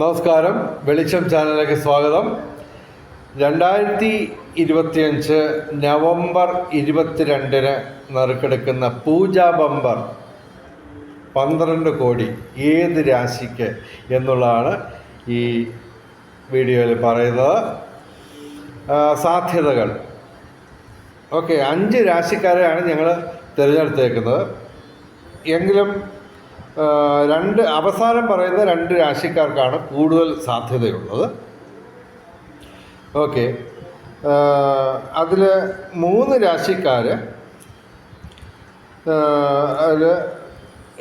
നമസ്കാരം. വെളിച്ചം ചാനലിലേക്ക് സ്വാഗതം. രണ്ടായിരത്തി ഇരുപത്തിയഞ്ച് നവംബർ ഇരുപത്തിരണ്ടിന് നറുക്കെടുക്കുന്ന പൂജാ ബമ്പർ പന്ത്രണ്ട് കോടി ഏത് രാശിക്ക് എന്നുള്ളതാണ് ഈ വീഡിയോയിൽ പറയുന്നത്. സാധ്യതകൾ. ഓക്കെ അഞ്ച് രാശിക്കാരെയാണ് ഞങ്ങൾ തിരഞ്ഞെടുത്തേക്കുന്നത്. എങ്കിലും രണ്ട് അവസാനം പറയുന്ന രണ്ട് രാശിക്കാർക്കാണ് കൂടുതൽ സാധ്യതയുള്ളത്. ഓക്കെ. അതിൽ മൂന്ന് രാശിക്കാർ അതിൽ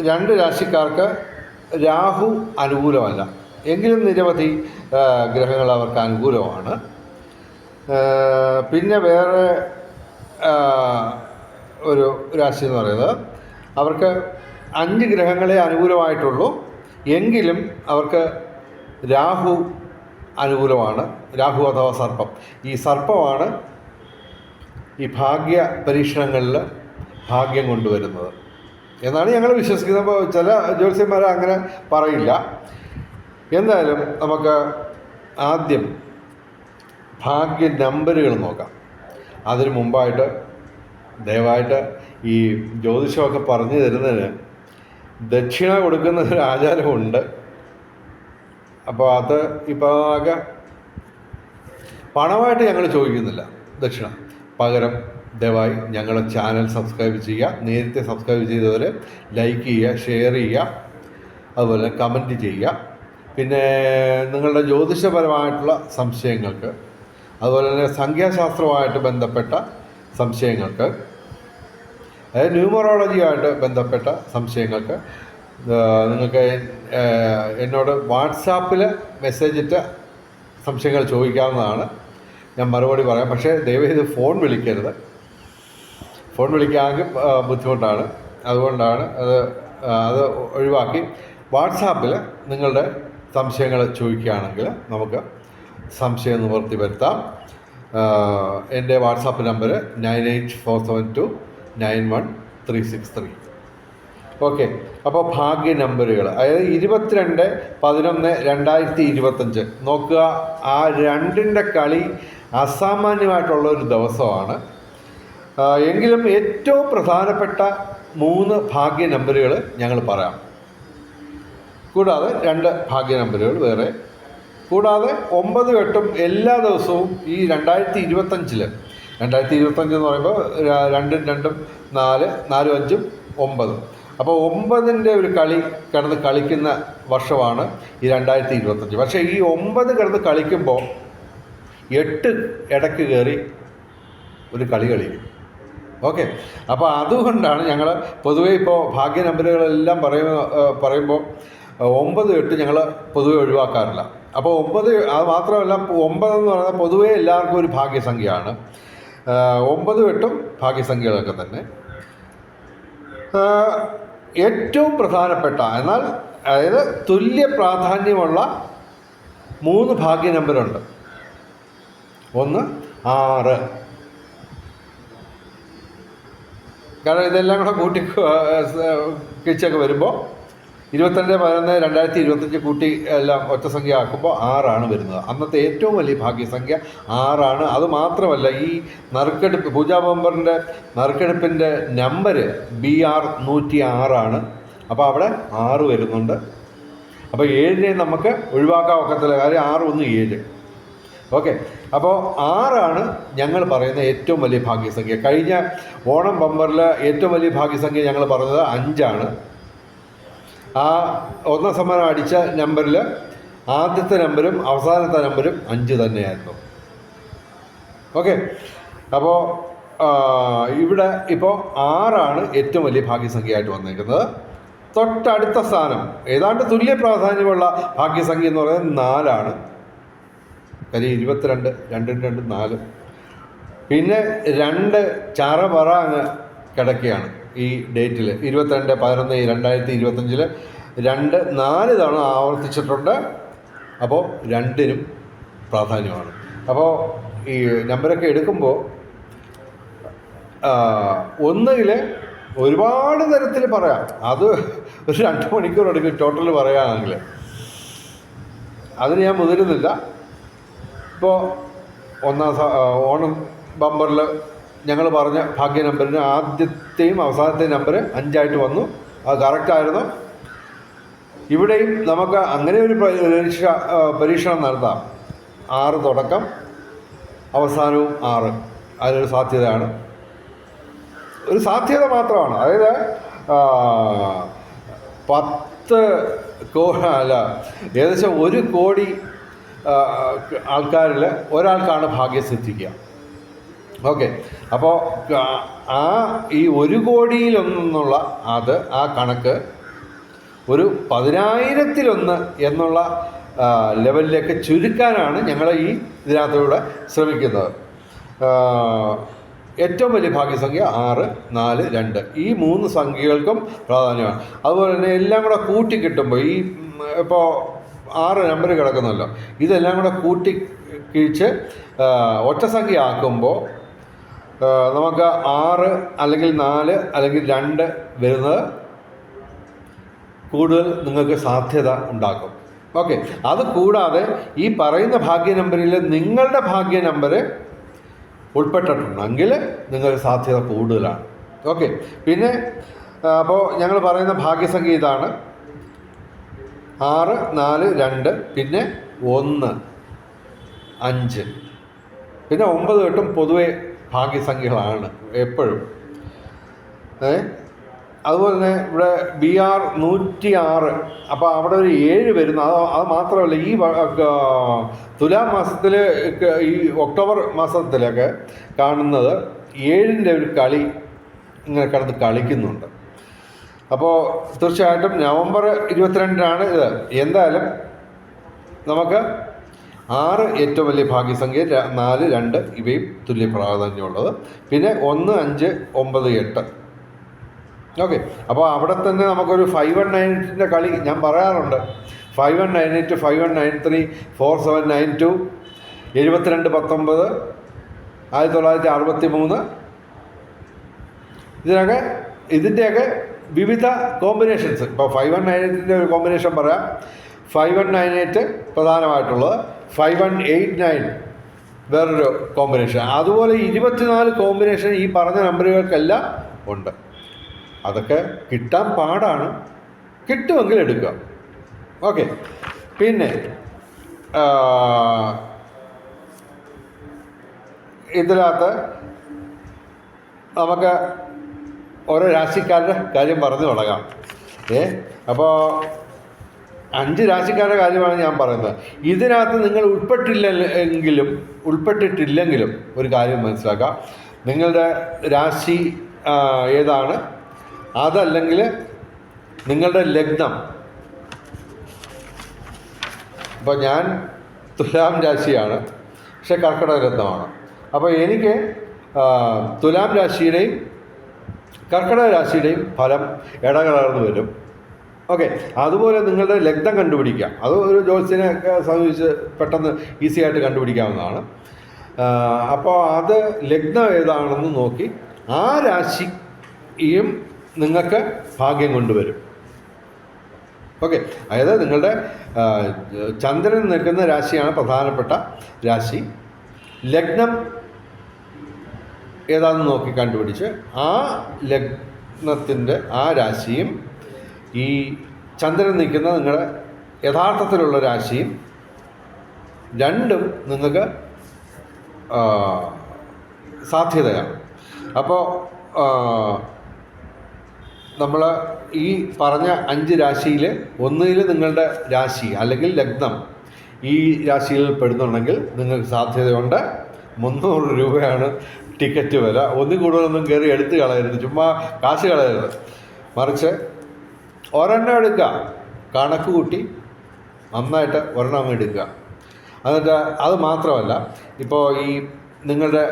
രണ്ട് രാശിക്കാർക്ക് രാഹു അനുകൂലമല്ല. എങ്കിലും നിരവധി ഗ്രഹങ്ങൾ അവർക്ക് അനുകൂലമാണ്. പിന്നെ വേറെ ഒരു രാശി എന്ന് പറയുന്നത് അവർക്ക് അഞ്ച് ഗ്രഹങ്ങളെ അനുകൂലമായിട്ടുള്ളൂ. എങ്കിലും അവർക്ക് രാഹു അനുകൂലമാണ്. രാഹു അഥവാ സർപ്പം. ഈ സർപ്പമാണ് ഈ ഭാഗ്യ പരീക്ഷണങ്ങളിൽ ഭാഗ്യം കൊണ്ടുവരുന്നത്. എന്നാണ് ഞങ്ങൾ വിശ്വസിക്കുന്നത്. അപ്പോൾ ചില ജ്യോത്സ്യന്മാർ അങ്ങനെ പറയില്ല. എന്തായാലും നമുക്ക് ആദ്യം ഭാഗ്യ നമ്പറുകൾ നോക്കാം. അതിന് മുമ്പായിട്ട് ദയവായിട്ട് ഈ ജ്യോതിഷമൊക്കെ പറഞ്ഞു തരുന്നതിന് ദക്ഷിണ കൊടുക്കുന്ന ഒരു ആചാരമുണ്ട്. അപ്പോൾ അത് ഇപ്പോൾ ആകെ പണമായിട്ട് ഞങ്ങൾ ചോദിക്കുന്നില്ല. ദക്ഷിണ പകരം ദയവായി ഞങ്ങളെ ചാനൽ സബ്സ്ക്രൈബ് ചെയ്യുക. നേരത്തെ സബ്സ്ക്രൈബ് ചെയ്തവർ ലൈക്ക് ചെയ്യുക ഷെയർ ചെയ്യുക അതുപോലെ കമന്റ് ചെയ്യുക. പിന്നെ നിങ്ങളുടെ ജ്യോതിഷപരമായിട്ടുള്ള സംശയങ്ങൾക്ക് അതുപോലെ തന്നെ സംഖ്യാശാസ്ത്രവുമായിട്ട് ബന്ധപ്പെട്ട സംശയങ്ങൾക്ക് അതായത് ന്യൂമറോളജിയുമായിട്ട് ബന്ധപ്പെട്ട സംശയങ്ങൾക്ക് നിങ്ങൾക്ക് എന്നോട് വാട്സാപ്പിൽ മെസ്സേജ് ഇട്ട് സംശയങ്ങൾ ചോദിക്കാവുന്നതാണ്. ഞാൻ മറുപടി പറയാം. പക്ഷേ ദയവേത് ഫോൺ വിളിക്കരുത്. ഫോൺ വിളിക്കാമെങ്കിൽ ബുദ്ധിമുട്ടാണ്. അതുകൊണ്ടാണ് അത് അത് ഒഴിവാക്കി വാട്സാപ്പിൽ നിങ്ങളുടെ സംശയങ്ങൾ ചോദിക്കുകയാണെങ്കിൽ നമുക്ക് സംശയം നിവർത്തി വരുത്താം. എന്റെ WhatsApp number nine eight four seven two nine one three six three. Okay. അപ്പോൾ ഭാഗ്യ നമ്പറുകൾ അതായത് ഇരുപത്തിരണ്ട് പതിനൊന്ന് രണ്ടായിരത്തി ഇരുപത്തഞ്ച് നോക്കുക ആ രണ്ടിന്റെ കളി അസാമാന്യമായിട്ടുള്ള ഒരു ദിവസമാണ്. എങ്കിലും ഏറ്റവും പ്രധാനപ്പെട്ട മൂന്ന് ഭാഗ്യ നമ്പറുകൾ ഞങ്ങൾ പറയാം. കൂടാതെ രണ്ട് ഭാഗ്യ നമ്പറുകൾ വേറെ. കൂടാതെ ഒമ്പത് എട്ടും എല്ലാ ദിവസവും ഈ രണ്ടായിരത്തി ഇരുപത്തഞ്ചിൽ രണ്ടായിരത്തി ഇരുപത്തഞ്ച് എന്ന് പറയുമ്പോൾ രണ്ടും രണ്ടും നാല് നാലും അഞ്ചും ഒമ്പതും. അപ്പോൾ ഒമ്പതിന്റെ ഒരു കളി കിടന്ന് കളിക്കുന്ന വർഷമാണ് ഈ രണ്ടായിരത്തി ഇരുപത്തഞ്ച് പക്ഷേ ഈ ഒമ്പത് കിടന്ന് കളിക്കുമ്പോൾ എട്ട് ഇടയ്ക്ക് കയറി ഒരു കളി കളിക്കും. ഓക്കെ. അപ്പോൾ അതുകൊണ്ടാണ് ഞങ്ങൾ പൊതുവേ ഇപ്പോൾ ഭാഗ്യ നമ്പറുകളെല്ലാം പറയുന്ന പറയുമ്പോൾ ഒമ്പത് എട്ട് ഞങ്ങൾ പൊതുവെ ഒഴിവാക്കാറില്ല. അപ്പോൾ ഒമ്പത് അത് മാത്രമല്ല ഒമ്പതെന്ന് പറഞ്ഞാൽ പൊതുവേ എല്ലാവർക്കും ഒരു ഭാഗ്യസംഖ്യയാണ്. ഒമ്പതും എട്ടും ഭാഗ്യസംഖ്യകളൊക്കെ തന്നെ. ഏറ്റവും പ്രധാനപ്പെട്ട എന്നാൽ അതായത് തുല്യ പ്രാധാന്യമുള്ള മൂന്ന് ഭാഗ്യ നമ്പറുണ്ട് ഒന്ന് ആറ്. കാരണം ഇതെല്ലാം കൂടെ കൂട്ടി കിച്ചൊക്കെ വരുമ്പോൾ ഇരുപത്തിരണ്ട് പതിനൊന്ന് രണ്ടായിരത്തി ഇരുപത്തഞ്ച് കൂട്ടി എല്ലാം ഒറ്റ സംഖ്യ ആക്കുമ്പോൾ ആറാണ് വരുന്നത്. അന്നത്തെ ഏറ്റവും വലിയ ഭാഗ്യസംഖ്യ ആറാണ്. അത് മാത്രമല്ല ഈ നറുക്കെടുപ്പ് പൂജാ ബമ്പറിന്റെ നറുക്കെടുപ്പിന്റെ നമ്പർ ബി ആർ നൂറ്റി ആറാണ്. അപ്പോൾ അവിടെ ആറ് വരുന്നുണ്ട്. അപ്പോൾ ഏഴിനെ നമുക്ക് ഒഴിവാക്കാൻ ഒക്കത്തില്ല. കാര്യം ആറ് ഒന്ന് ഏഴ്. ഓക്കെ. അപ്പോൾ ആറാണ് ഞങ്ങൾ പറയുന്ന ഏറ്റവും വലിയ ഭാഗ്യസംഖ്യ. കഴിഞ്ഞ ഓണം ബമ്പറിൽ ഏറ്റവും വലിയ ഭാഗ്യസംഖ്യ ഞങ്ങൾ പറഞ്ഞത് അഞ്ചാണ്. ആ ഒന്നാം സമ്മാനം അടിച്ച നമ്പറിൽ ആദ്യത്തെ നമ്പരും അവസാനത്തെ നമ്പരും അഞ്ച് തന്നെയായിരുന്നു. ഓക്കെ. അപ്പോൾ ഇവിടെ ഇപ്പോൾ ആറാണ് ഏറ്റവും വലിയ ഭാഗ്യസംഖ്യയായിട്ട് വന്നിരിക്കുന്നത് തൊട്ടടുത്ത സ്ഥാനം ഏതാണ്ട് തുല്യ പ്രാധാന്യമുള്ള ഭാഗ്യസംഖ്യ എന്ന് പറയുന്നത് നാലാണ്. കാര്യം ഇരുപത്തിരണ്ട് രണ്ടും രണ്ടും നാല്. പിന്നെ രണ്ട് ചറപറ അങ്ങ് കിടക്കുകയാണ്. ഈ ഡേറ്റിൽ ഇരുപത്തിരണ്ട് പതിനൊന്ന് രണ്ടായിരത്തി ഇരുപത്തഞ്ചിൽ രണ്ട് നാല് തവണ ആവർത്തിച്ചിട്ടുണ്ട്. അപ്പോൾ രണ്ടിനും പ്രാധാന്യമാണ്. അപ്പോൾ ഈ നമ്പരൊക്കെ എടുക്കുമ്പോൾ ഒന്നുകിൽ ഒരുപാട് തരത്തിൽ പറയാം. അത് ഒരു രണ്ട് മണിക്കൂർ എടുക്കും ടോട്ടൽ പറയുകയാണെങ്കിൽ അതിന് ഞാൻ മുതിരുന്നില്ല. ഇപ്പോൾ ഒന്നാം ഓണം ബമ്പറിൽ ഞങ്ങൾ പറഞ്ഞ ഭാഗ്യ നമ്പറിന് ആദ്യത്തെയും അവസാനത്തെ നമ്പർ അഞ്ചായിട്ട് വന്നു. അത് കറക്റ്റായിരുന്നു ഇവിടെയും നമുക്ക് അങ്ങനെ ഒരു പരീക്ഷ പരീക്ഷണം നടത്താം. ആറ് തുടക്കം അവസാനവും ആറ്. അതിനൊരു സാധ്യതയാണ്. ഒരു സാധ്യത മാത്രമാണ്. അതായത് പത്ത് കോ അല്ല ഏകദേശം ഒരു കോടി ആൾക്കാരിൽ ഒരാൾക്കാണ് ഭാഗ്യം സിദ്ധിക്കുക ഓക്കെ. അപ്പോൾ ആ ഈ ഒരു കോടിയിലൊന്നുള്ള അത് ആ കണക്ക് ഒരു പതിനായിരത്തിലൊന്ന് എന്നുള്ള ലെവലിലേക്ക് ചുരുക്കാനാണ് ഞങ്ങൾ ഈ ഇതിനകത്തൂടെ ശ്രമിക്കുന്നത്. ഏറ്റവും വലിയ ഭാഗ്യസംഖ്യ ആറ് നാല് രണ്ട്. ഈ മൂന്ന് സംഖ്യകൾക്കും പ്രാധാന്യമാണ്. അതുപോലെ തന്നെ എല്ലാം കൂടെ കൂട്ടി കിട്ടുമ്പോൾ ഈ ഇപ്പോൾ ആറ് നമ്പർ കിടക്കുന്നല്ലോ. ഇതെല്ലാം കൂടെ കൂട്ടി കിഴിച്ച് ഒറ്റസംഖ്യ ഒറ്റ സംഖ്യ ആക്കുമ്പോൾ നമുക്ക് ആറ് അല്ലെങ്കിൽ നാല് അല്ലെങ്കിൽ രണ്ട് വരുന്നത് കൂടുതൽ നിങ്ങൾക്ക് സാധ്യത ഉണ്ടാക്കും. ഓക്കെ. അത് കൂടാതെ ഈ പറയുന്ന ഭാഗ്യ നമ്പറിൽ നിങ്ങളുടെ ഭാഗ്യ നമ്പർ ഉൾപ്പെട്ടിട്ടുണ്ടെങ്കിൽ നിങ്ങൾക്ക് സാധ്യത കൂടുതലാണ്. ഓക്കെ. പിന്നെ അപ്പോൾ ഞങ്ങൾ പറയുന്ന ഭാഗ്യസംഖ്യ ഇതാണ്. ആറ് നാല് രണ്ട് പിന്നെ ഒന്ന് അഞ്ച്. പിന്നെ ഒമ്പത് എട്ടും പൊതുവെ ഭാഗ്യസംഖ്യകളാണ് എപ്പോഴും. ഏ? അതുപോലെ തന്നെ ഇവിടെ ബി ആർ നൂറ്റി ആറ് അപ്പോൾ അവിടെ ഒരു ഏഴ് വരുന്നു. അത് അത് മാത്രമല്ല ഈ തുലാം മാസത്തിൽ ഈ ഒക്ടോബർ മാസത്തിലൊക്കെ കാണുന്നത് ഏഴിന്റെ ഒരു കളി ഇങ്ങനെ കിടന്ന് കളിക്കുന്നുണ്ട്. അപ്പോൾ തീർച്ചയായിട്ടും നവംബർ ഇരുപത്തിരണ്ടിനാണ് ഇത്. എന്തായാലും നമുക്ക് ആറ് ഏറ്റവും വലിയ ഭാഗ്യസംഖ്യ നാല് രണ്ട് ഇവയും തുല്യ പ്രാധാന്യമുള്ളത്. പിന്നെ ഒന്ന് അഞ്ച് ഒമ്പത് എട്ട്. ഓക്കെ. അപ്പോൾ അവിടെ തന്നെ നമുക്കൊരു ഫൈവ് വൺ നയൻ എയ്റ്റിന്റെ കളി ഞാൻ പറയാറുണ്ട്. Five one nine eight five one nine three four seven nine two എഴുപത്തിരണ്ട് പത്തൊമ്പത് ആയിരത്തി തൊള്ളായിരത്തി അറുപത്തി മൂന്ന് ഇതിനൊക്കെ ഇതിന്റെയൊക്കെ വിവിധ കോമ്പിനേഷൻസ് ഇപ്പോൾ ഫൈവ് വൺ നയൻ എയ്റ്റിന്റെ ഒരു കോമ്പിനേഷൻ പറയാം. ഫൈവ് വൺ നയൻ എയ്റ്റ് പ്രധാനമായിട്ടുള്ളത്. ഫൈവ് വൺ എയ്റ്റ് നയൻ വേറൊരു കോമ്പിനേഷൻ അതുപോലെ ഇരുപത്തിനാല് കോമ്പിനേഷൻ ഈ പറഞ്ഞ നമ്പറുകൾക്കെല്ലാം ഉണ്ട്. അതൊക്കെ കിട്ടാൻ പാടാണ്. കിട്ടുമെങ്കിൽ എടുക്കുക. ഓക്കെ. പിന്നെ ഇതിനകത്ത് നമുക്ക് ഓരോ രാശിക്കാരുടെ കാര്യം പറഞ്ഞു തുടങ്ങാം. ഏ അപ്പോൾ അഞ്ച് രാശിക്കാരുടെ കാര്യമാണ് ഞാൻ പറയുന്നത്. ഇതിനകത്ത് നിങ്ങൾ ഉൾപ്പെട്ടില്ല എങ്കിലും ഉൾപ്പെട്ടിട്ടില്ലെങ്കിലും ഒരു കാര്യം മനസ്സിലാക്കാം. നിങ്ങളുടെ രാശി ഏതാണ്? അതല്ലെങ്കിൽ നിങ്ങളുടെ ലഗ്നം. ഇപ്പോൾ ഞാൻ തുലാം രാശിയാണ് പക്ഷെ കർക്കിടക ലഗ്നമാണ്. അപ്പോൾ എനിക്ക് തുലാം രാശിയുടെയും കർക്കിടക രാശിയുടെയും ഫലം ഇടകലർന്ന് വരും. ഓക്കെ അതുപോലെ നിങ്ങളുടെ ലഗ്നം കണ്ടുപിടിക്കുക അത് ഒരു ജോത്സ്യനെ സമീപിച്ച് പെട്ടെന്ന് ഈസി ആയിട്ട് കണ്ടുപിടിക്കാവുന്നതാണ്. അപ്പോൾ അത് ലഗ്നം ഏതാണെന്ന് നോക്കി. ആ രാശിയും നിങ്ങൾക്ക് ഭാഗ്യം കൊണ്ടുവരും. ഓക്കെ അതായത് നിങ്ങളുടെ ചന്ദ്രൻ നിൽക്കുന്ന രാശിയാണ് പ്രധാനപ്പെട്ട രാശി. ലഗ്നം ഏതാണെന്ന് നോക്കി കണ്ടുപിടിച്ച് ആ ലഗ്നത്തിന്റെ ആ രാശിയും ഈ ചന്ദ്രൻ നിൽക്കുന്ന നിങ്ങളുടെ യഥാർത്ഥത്തിലുള്ള രാശിയും രണ്ടും നിങ്ങൾക്ക് സാധ്യതയാണ്. അപ്പോൾ നമ്മൾ ഈ പറഞ്ഞ അഞ്ച് രാശിയിൽ ഒന്നിൽ നിങ്ങളുടെ രാശി അല്ലെങ്കിൽ ലഗ്നം ഈ രാശിയിൽ പെടുന്നുണ്ടെങ്കിൽ നിങ്ങൾക്ക് സാധ്യതയുണ്ട്. മുന്നൂറ് രൂപയാണ് ടിക്കറ്റ് വില. ഒന്നും കൂടുതലൊന്നും കയറി എടുത്ത് കളയരുത്. ചുമ്മാ കാശ് കളയരുത്. മറിച്ച് ഒരെണ്ണം എടുക്കുക. കണക്ക് കൂട്ടി നന്നായിട്ട് ഒരെണ്ണം എടുക്കുക. എന്നിട്ട് അത് മാത്രമല്ല ഇപ്പോൾ ഈ നിങ്ങളുടെ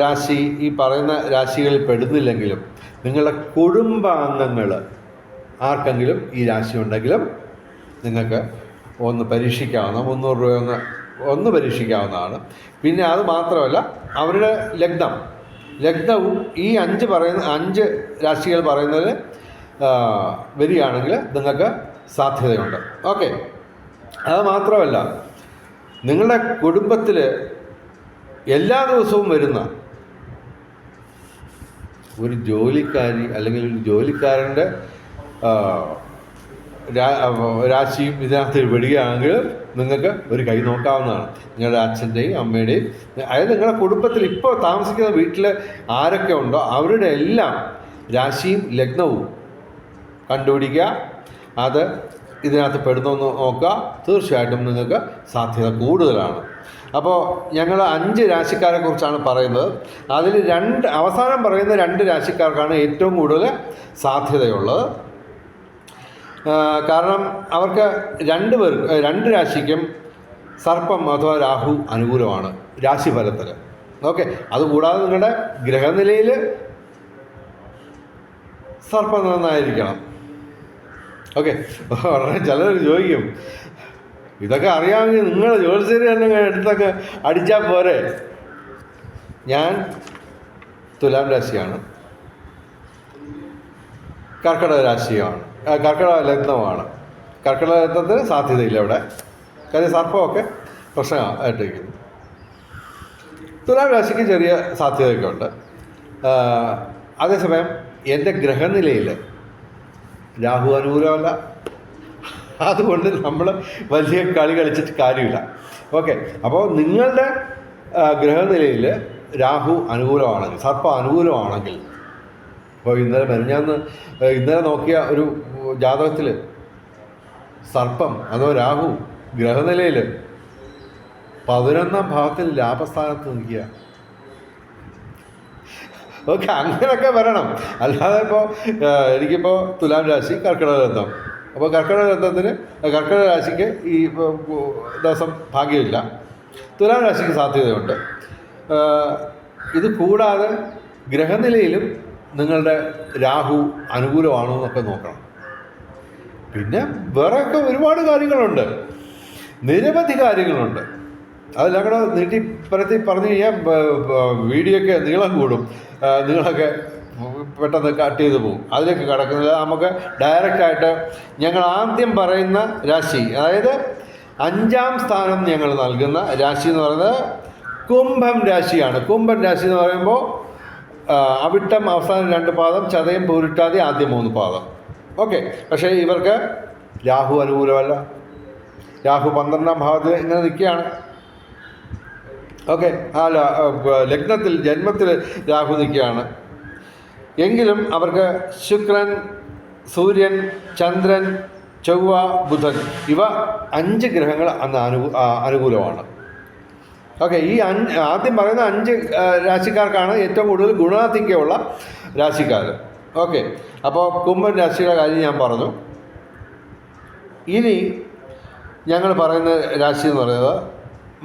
രാശി ഈ പറയുന്ന രാശികളിൽ പെടുന്നില്ലെങ്കിലും നിങ്ങളുടെ കുടുംബാംഗങ്ങൾ ആർക്കെങ്കിലും ഈ രാശി ഉണ്ടെങ്കിലും നിങ്ങൾക്ക് ഒന്ന് പരീക്ഷിക്കാവുന്ന മുന്നൂറ് രൂപ ഒന്ന് ഒന്ന് പരീക്ഷിക്കാവുന്നതാണ്. പിന്നെ അത് മാത്രമല്ല അവരുടെ ലഗ്നം. ലഗ്നവും ഈ അഞ്ച് പറയുന്ന അഞ്ച് രാശികൾ പറയുന്നതിൽ വരികയാണെങ്കിൽ നിങ്ങൾക്ക് സാധ്യതയുണ്ട്. ഓക്കെ അത് മാത്രമല്ല നിങ്ങളുടെ കുടുംബത്തിൽ എല്ലാ ദിവസവും വരുന്ന ഒരു ജോലിക്കാരി അല്ലെങ്കിൽ ഒരു ജോലിക്കാരന്റെ രാശിയും ഇതിനകത്ത് വിടുകയാണെങ്കിൽ നിങ്ങൾക്ക് ഒരു കൈ നോക്കാവുന്നതാണ്. നിങ്ങളുടെ അച്ഛന്റെയും അമ്മയുടെയും അതായത് നിങ്ങളുടെ കുടുംബത്തിൽ ഇപ്പോൾ താമസിക്കുന്ന വീട്ടിൽ ആരൊക്കെ ഉണ്ടോ അവരുടെ എല്ലാം രാശിയും ലഗ്നവും കണ്ടുപിടിക്കുക. അത് ഇതിനകത്ത് പെടുന്നൊന്ന് നോക്കുക. തീർച്ചയായിട്ടും നിങ്ങൾക്ക് സാധ്യത കൂടുതലാണ്. അപ്പോൾ ഞങ്ങൾ അഞ്ച് രാശിക്കാരെ കുറിച്ചാണ് പറയുന്നത്. അതിൽ രണ്ട് അവസാനം പറയുന്ന രണ്ട് രാശിക്കാർക്കാണ് ഏറ്റവും കൂടുതൽ സാധ്യതയുള്ളത്. കാരണം അവർക്ക് രണ്ട് പേർ രണ്ട് രാശിക്കും സർപ്പം അഥവാ രാഹു അനുകൂലമാണ് രാശിഫലത്തിൽ. ഓക്കെ അതുകൂടാതെ നിങ്ങളുടെ ഗ്രഹനിലയിൽ സർപ്പം നന്നായിരിക്കണം. ഓക്കെ. വളരെ ചിലർ ചോദിക്കും. ഇതൊക്കെ അറിയാമെങ്കിൽ നിങ്ങൾ ജോലിശേരി തന്നെ എടുത്തൊക്കെ അടിച്ചാൽ പോരെ. ഞാൻ തുലാം രാശിയാണ്. കർക്കിടക രാശിയാണ്. കർക്കിടക ലഗ്നമാണ്. കർക്കിടക ലഗ്നത്തിന് സാധ്യതയില്ല ഇവിടെ. കാര്യം സർപ്പമൊക്കെ പ്രശ്നമായിട്ടിരിക്കുന്നു. തുലാം രാശിക്ക് ചെറിയ സാധ്യതയൊക്കെ ഉണ്ട്. അതേസമയം എന്റെ ഗ്രഹനിലയിൽ രാഹു അനുകൂലമല്ല. അതുകൊണ്ട് നമ്മൾ വലിയ കളി കളിച്ചിട്ട് കാര്യമില്ല. ഓക്കെ അപ്പോൾ നിങ്ങളുടെ ഗ്രഹനിലയിൽ രാഹു അനുകൂലമാണെങ്കിൽ സർപ്പ അനുകൂലമാണെങ്കിൽ ഇപ്പോൾ ഇന്നലെ മെനഞ്ഞാന്ന് ഇന്നലെ നോക്കിയ ഒരു ജാതകത്തിൽ സർപ്പം അതോ രാഹു ഗ്രഹനിലയിൽ പതിനൊന്നാം ഭാഗത്തിൽ ലാഭസ്ഥാനത്ത് നിൽക്കുക. ഓക്കെ അങ്ങനെയൊക്കെ വരണം. അല്ലാതെ ഇപ്പോൾ എനിക്കിപ്പോൾ തുലാം രാശി കർക്കിടക രഥം അപ്പോൾ കർക്കിടക രഥത്തിന് കർക്കിടക രാശിക്ക് ഈ ദിവസം ഭാഗ്യമില്ല. തുലാം രാശിക്ക് സാധ്യതയുണ്ട്. ഇത് കൂടാതെ ഗ്രഹനിലയിലും നിങ്ങളുടെ രാഹു അനുകൂലമാണോ എന്നൊക്കെ നോക്കണം. പിന്നെ വേറെയൊക്കെ ഒരുപാട് കാര്യങ്ങളുണ്ട്. നിരവധി കാര്യങ്ങളുണ്ട്. അതെല്ലാം നീട്ടി പരത്തി പറഞ്ഞു കഴിഞ്ഞാൽ വീഡിയോ ഒക്കെ നീളം കൂടും. നിങ്ങളൊക്കെ പെട്ടെന്ന് കട്ട് ചെയ്ത് പോകും അതിലേക്ക് കടക്കുന്നില്ല. നമുക്ക് ഡയറക്റ്റായിട്ട് ഞങ്ങൾ ആദ്യം പറയുന്ന രാശി അതായത് അഞ്ചാം സ്ഥാനം ഞങ്ങൾ നൽകുന്ന രാശി എന്ന് പറയുന്നത് കുംഭം രാശിയാണ്. കുംഭം രാശി എന്ന് പറയുമ്പോൾ അവിട്ടം അവസാനം രണ്ട് പാദം ചതയം പൂരിട്ടാതി ആദ്യം മൂന്ന് പാദം. ഓക്കെ. പക്ഷേ ഇവർക്ക് രാഹു അനുകൂലമല്ല. രാഹു പന്ത്രണ്ടാം ഭാവത്തിൽ ഇങ്ങനെ നിൽക്കുകയാണ്. ഓക്കെ ആ ലഗ്നത്തിൽ ജന്മത്തിൽ രാഹു നിൽക്കുകയാണ് എങ്കിലും അവർക്ക് ശുക്രൻ സൂര്യൻ ചന്ദ്രൻ ചൊവ്വ ബുധൻ ഇവ അഞ്ച് ഗ്രഹങ്ങൾ അന്ന് അനു അനുകൂലമാണ്. ഓക്കെ ഈ അഞ്ച് ആദ്യം പറയുന്ന അഞ്ച് രാശിക്കാർക്കാണ് ഏറ്റവും കൂടുതൽ ഗുണാധിക്യമുള്ള രാശിക്കാർ. ഓക്കെ അപ്പോൾ കുംഭൻ രാശിയുടെ കാര്യം ഞാൻ പറഞ്ഞു. ഇനി ഞങ്ങൾ പറയുന്ന രാശി എന്ന് പറയുന്നത്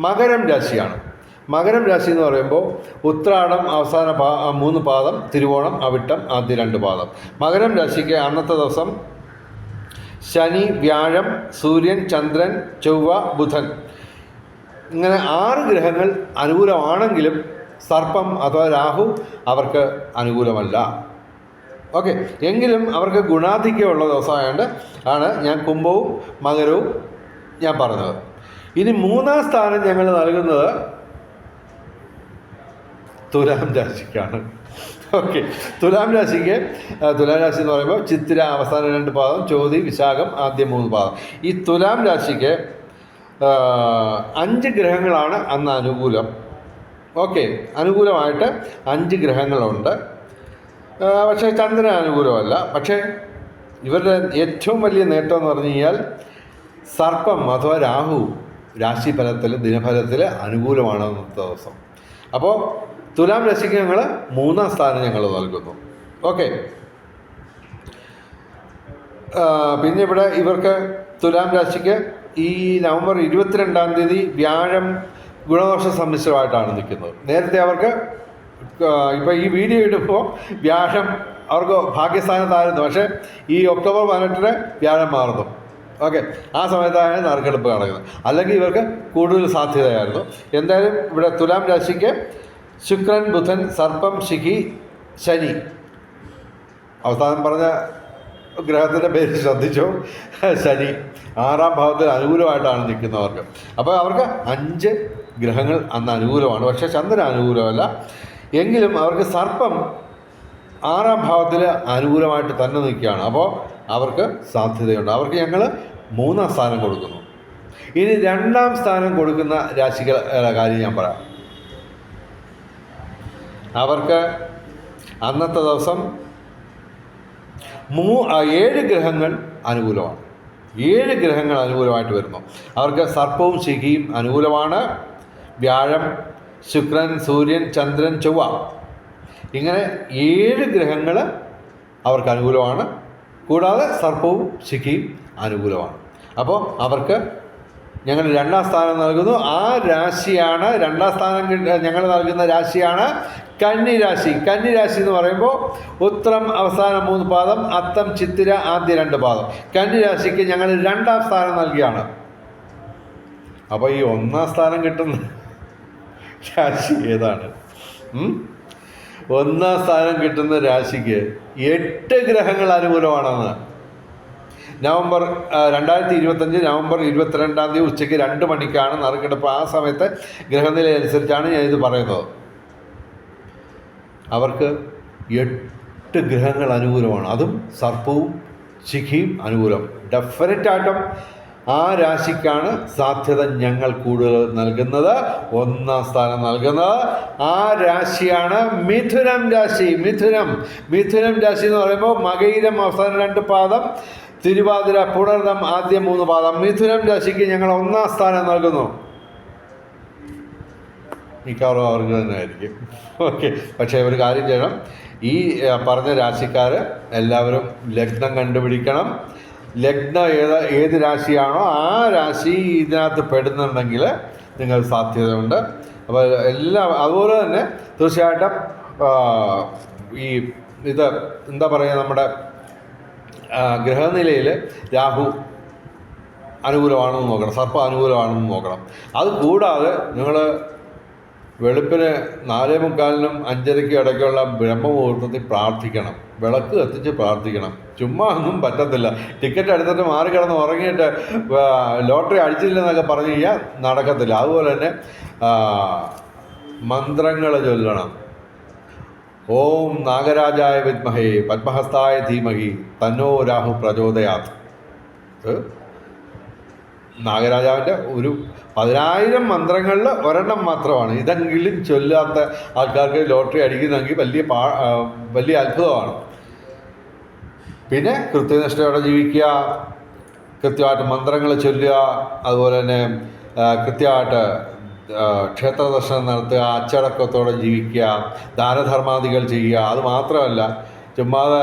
മകരം രാശിയാണ്. മകരം രാശി എന്ന് പറയുമ്പോൾ ഉത്രാടം അവസാന പാ മൂന്ന് പാദം തിരുവോണം അവിട്ടം ആദ്യ രണ്ട് പാദം. മകരം രാശിക്ക് അന്നത്തെ ദിവസം ശനി വ്യാഴം സൂര്യൻ ചന്ദ്രൻ ചൊവ്വ ബുധൻ. ഇങ്ങനെ ആറ് ഗ്രഹങ്ങൾ അനുകൂലമാണെങ്കിലും സർപ്പം അഥവാ രാഹു അവർക്ക് അനുകൂലമല്ല. ഓക്കെ. എങ്കിലും അവർക്ക് ഗുണാധിക്യമുള്ള ദിവസമായതുകൊണ്ട് ആണ് ഞാൻ കുംഭവും മകരവും ഞാൻ പറഞ്ഞത്. ഇനി മൂന്നാം സ്ഥാനം ഞങ്ങൾ നൽകുന്നത് തുലാം രാശിക്കാണ്. ഓക്കെ തുലാം രാശിക്ക് തുലാം രാശി എന്ന് പറയുമ്പോൾ ചിത്തിര അവസാന രണ്ട് പാദം ചോതി വിശാഖം ആദ്യ മൂന്ന് പാദം. ഈ തുലാം രാശിക്ക് അഞ്ച് ഗ്രഹങ്ങളാണ് അന്ന് അനുകൂലം. ഓക്കെ അനുകൂലമായിട്ട് അഞ്ച് ഗ്രഹങ്ങളുണ്ട്. പക്ഷേ ചന്ദ്രൻ അനുകൂലമല്ല. പക്ഷേ ഇവരുടെ ഏറ്റവും വലിയ നേട്ടം എന്ന് പറഞ്ഞു കഴിഞ്ഞാൽ സർപ്പം അഥവാ രാഹു രാശിഫലത്തിൽ ദിനഫലത്തിൽ അനുകൂലമാണ് അന്നത്തെ ദിവസം. അപ്പോൾ തുലാം രാശിക്ക് ഞങ്ങൾ മൂന്നാം സ്ഥാനം ഞങ്ങൾ നൽകുന്നു. ഓക്കെ. പിന്നെ ഇവിടെ ഇവർക്ക് തുലാം രാശിക്ക് ഈ നവംബർ ഇരുപത്തിരണ്ടാം തീയതി വ്യാഴം ഗുണദോഷ സമ്മിശ്രമായിട്ടാണ് നിൽക്കുന്നത്. നേരത്തെ അവർക്ക് ഇപ്പോൾ ഈ വീഡിയോ ഇടുമ്പോൾ വ്യാഴം അവർക്ക് ഭാഗ്യസ്ഥാനത്തായിരുന്നു. പക്ഷേ ഈ ഒക്ടോബർ പതിനെട്ടിന് വ്യാഴം മാറുന്നു. ഓക്കെ. ആ സമയത്താണ് നറുക്കെടുപ്പ് നടക്കുന്നത്. അല്ലെങ്കിൽ ഇവർക്ക് കൂടുതൽ സാധ്യതയായിരുന്നു. എന്തായാലും ഇവിടെ തുലാം രാശിക്ക് ശുക്രൻ ബുധൻ സർപ്പം ശിഖി ശനി. അവസാനം പറഞ്ഞ ഗ്രഹത്തിന്റെ പേര് ശ്രദ്ധിച്ചു? ശനി. ആറാം ഭാവത്തിൽ അനുകൂലമായിട്ടാണ് നിൽക്കുന്നവർക്ക് അപ്പോൾ അവർക്ക് അഞ്ച് ഗ്രഹങ്ങൾ അന്ന് അനുകൂലമാണ്. പക്ഷേ ചന്ദ്രൻ അനുകൂലമല്ല. എങ്കിലും അവർക്ക് സർപ്പം ആറാം ഭാവത്തിൽ അനുകൂലമായിട്ട് തന്നെ നിൽക്കുകയാണ്. അപ്പോൾ അവർക്ക് സാധ്യതയുണ്ട്. അവർക്ക് ഞങ്ങൾ മൂന്നാം സ്ഥാനം കൊടുക്കുന്നു. ഇനി രണ്ടാം സ്ഥാനം കൊടുക്കുന്ന രാശികളുടെ കാര്യം ഞാൻ പറയാം. അവർക്ക് അന്നത്തെ ദിവസം മൂ ഏഴ് ഗ്രഹങ്ങൾ അനുകൂലമാണ്. ഏഴ് ഗ്രഹങ്ങൾ അനുകൂലമായിട്ട് വരുന്നു. അവർക്ക് സർപ്പവും ശിഖിയും അനുകൂലമാണ്. വ്യാഴം ശുക്രൻ സൂര്യൻ ചന്ദ്രൻ ചൊവ്വ. ഇങ്ങനെ ഏഴ് ഗ്രഹങ്ങൾ അവർക്ക് അനുകൂലമാണ്. കൂടാതെ സർപ്പവും ശിഖിയും അനുകൂലമാണ്. അപ്പോൾ അവർക്ക് ഞങ്ങൾ രണ്ടാം സ്ഥാനം നൽകുന്നു. ആ രാശിയാണ് രണ്ടാം സ്ഥാനം ഞങ്ങൾ നൽകുന്ന രാശിയാണ് കന്നി രാശി. കന്നി രാശി എന്ന് പറയുമ്പോൾ ഉത്രം അവസാന മൂന്ന് പാദം അത്തം ചിത്തിര ആദ്യ രണ്ട് പാദം. കന്നി രാശിക്ക് ഞങ്ങൾ രണ്ടാം സ്ഥാനം നൽകിയാണ്. അപ്പോൾ ഈ ഒന്നാം സ്ഥാനം കിട്ടുന്ന രാശി ഏതാണ്? ഒന്നാം സ്ഥാനം കിട്ടുന്ന രാശിക്ക് എട്ട് ഗ്രഹങ്ങൾ അനുകൂലമാണെന്ന് നവംബർ രണ്ടായിരത്തി ഇരുപത്തഞ്ച് നവംബർ ഇരുപത്തിരണ്ടാം തീയതി ഉച്ചയ്ക്ക് രണ്ട് മണിക്കാണ് നറുക്കെടുപ്പ്. ആ സമയത്ത് ഗ്രഹനില അനുസരിച്ചാണ് ഞാൻ ഇത് പറയുന്നത്. അവർക്ക് എട്ട് ഗ്രഹങ്ങൾ അനുകൂലമാണ്. അതും സർപ്പവും ശിഖിയും അനുകൂലം. ഡെഫിനറ്റായിട്ടും ആ രാശിക്കാണ് സാധ്യത ഞങ്ങൾ കൂടുതൽ നൽകുന്നത്. ഒന്നാം സ്ഥാനം നൽകുന്നത് ആ രാശിയാണ് മിഥുനം രാശി. മിഥുനം. മിഥുനം രാശി എന്ന് പറയുമ്പോൾ മകയിലും അവസാനം രണ്ട് പാദം തിരുവാതിര പുണർന്നം ആദ്യ മൂന്ന് പാദം. മിഥുനം രാശിക്ക് ഞങ്ങൾ ഒന്നാം സ്ഥാനം നൽകുന്നു. മിക്കവാറും അവർക്ക് തന്നെ ആയിരിക്കും. ഓക്കെ പക്ഷേ ഒരു കാര്യം ചെയ്യണം. ഈ പറഞ്ഞ രാശിക്കാർ എല്ലാവരും ലഗ്നം കണ്ടുപിടിക്കണം. ലഗ്നം ഏത് ഏത് രാശിയാണോ ആ രാശി ഇതിനകത്ത് പെടുന്നുണ്ടെങ്കിൽ നിങ്ങൾ സാധ്യതയുണ്ട്. അപ്പോൾ എല്ലാം അതുപോലെ തന്നെ തീർച്ചയായിട്ടും ഈ ഇത് എന്താ പറയുക നമ്മുടെ ഗ്രഹനിലയിൽ രാഹു അനുകൂലമാണെന്ന് നോക്കണം സർപ്പം അനുകൂലമാണെന്ന് നോക്കണം. അത് കൂടാതെ നിങ്ങൾ വെളുപ്പിന് നാലേ മുക്കാലിനും അഞ്ചരയ്ക്കും ഇടയ്ക്കുള്ള ബ്രഹ്മമുഹൂർത്തത്തിൽ പ്രാർത്ഥിക്കണം. വിളക്ക് കത്തിച്ച് പ്രാർത്ഥിക്കണം. ചുമ്മാ ഒന്നും പറ്റത്തില്ല. ടിക്കറ്റ് എടുത്തിട്ട് മാറി കിടന്ന് ഉറങ്ങിയിട്ട് ലോട്ടറി അടിച്ചില്ലെന്നൊക്കെ പറഞ്ഞു കഴിഞ്ഞാൽ നടക്കത്തില്ല. അതുപോലെ തന്നെ മന്ത്രങ്ങൾ ചൊല്ലണം. ഓം നാഗരാജായ വിദ്മഹേ പത്മഹസ്തായ ധീമഹി തന്നോ രാഹു പ്രചോദയാത്. നാഗരാജാവിന്റെ ഒരു പതിനായിരം മന്ത്രങ്ങളിൽ ഒരെണ്ണം മാത്രമാണ്. ഇതെങ്കിലും ചൊല്ലാത്ത ആൾക്കാർക്ക് ലോട്ടറി അടിക്കുന്നെങ്കിൽ വലിയ പാ വലിയ അത്ഭുതമാണ്. പിന്നെ കൃത്യനിഷ്ഠയോടെ ജീവിക്കുക കൃത്യമായിട്ട് മന്ത്രങ്ങൾ ചൊല്ലുക അതുപോലെ തന്നെ കൃത്യമായിട്ട് ക്ഷേത്ര ദർശനം നടത്തുക അച്ചടക്കത്തോടെ ജീവിക്കുക ദാനധർമാദികൾ ചെയ്യുക അത് മാത്രമല്ല ചുമ്മാതെ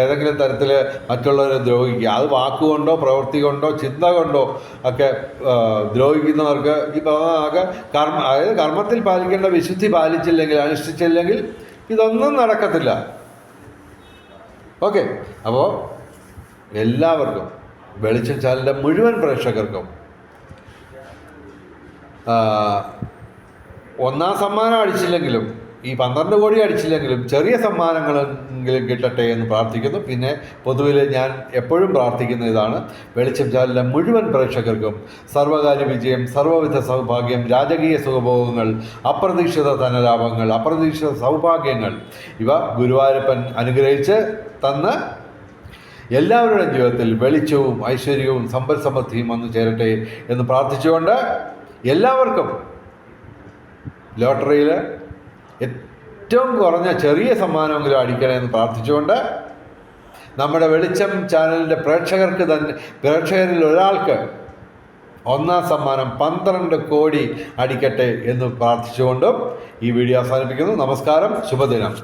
ഏതെങ്കിലും തരത്തിൽ മറ്റുള്ളവരെ ദ്രോഹിക്കുക. അത് വാക്കുകൊണ്ടോ പ്രവൃത്തി കൊണ്ടോ ചിന്ത കൊണ്ടോ ഒക്കെ ദ്രോഹിക്കുന്നവർക്ക് ഈ പറഞ്ഞതൊക്കെ കർമ്മ അതായത് കർമ്മത്തിൽ പാലിക്കേണ്ട വിശുദ്ധി പാലിച്ചില്ലെങ്കിൽ അനുഷ്ഠിച്ചില്ലെങ്കിൽ ഇതൊന്നും നടക്കത്തില്ല. ഓക്കെ. അപ്പോൾ എല്ലാവർക്കും വെളിച്ചം ചാലിന്റെ മുഴുവൻ പ്രേക്ഷകർക്കും ഒന്നാം സമ്മാനം അടിച്ചില്ലെങ്കിലും ഈ പന്ത്രണ്ട് കോടി അടിച്ചില്ലെങ്കിലും ചെറിയ സമ്മാനങ്ങളെങ്കിലും കിട്ടട്ടെ എന്ന് പ്രാർത്ഥിക്കുന്നു. പിന്നെ പൊതുവിൽ ഞാൻ എപ്പോഴും പ്രാർത്ഥിക്കുന്ന ഇതാണ് വെളിച്ചം ചാലിലെ മുഴുവൻ പ്രേക്ഷകർക്കും സർവകാര്യ വിജയം സർവവിധ സൗഭാഗ്യം രാജകീയ സുഖഭോഗങ്ങൾ അപ്രതീക്ഷിത ധനലാഭങ്ങൾ അപ്രതീക്ഷിത സൗഭാഗ്യങ്ങൾ ഇവ ഗുരുവായൂരപ്പൻ അനുഗ്രഹിച്ച് തന്ന് എല്ലാവരുടെയും ജീവിതത്തിൽ വെളിച്ചവും ഐശ്വര്യവും സമ്പൽ സമൃദ്ധിയും വന്നു ചേരട്ടെ എന്ന് പ്രാർത്ഥിച്ചുകൊണ്ട് എല്ലാവർക്കും ലോട്ടറിയിൽ ഏറ്റവും കുറഞ്ഞ ചെറിയ സമ്മാനമെങ്കിലും അടിക്കണേ എന്ന് പ്രാർത്ഥിച്ചുകൊണ്ട് നമ്മുടെ വെളിച്ചം ചാനലിന്റെ പ്രേക്ഷകർക്ക് തന്നെ പ്രേക്ഷകരിൽ ഒരാൾക്ക് ഒന്നാം സമ്മാനം പന്ത്രണ്ട് കോടി അടിക്കട്ടെ എന്ന് പ്രാർത്ഥിച്ചുകൊണ്ടും ഈ വീഡിയോ അവസാനിപ്പിക്കുന്നു. നമസ്കാരം ശുഭദിനം.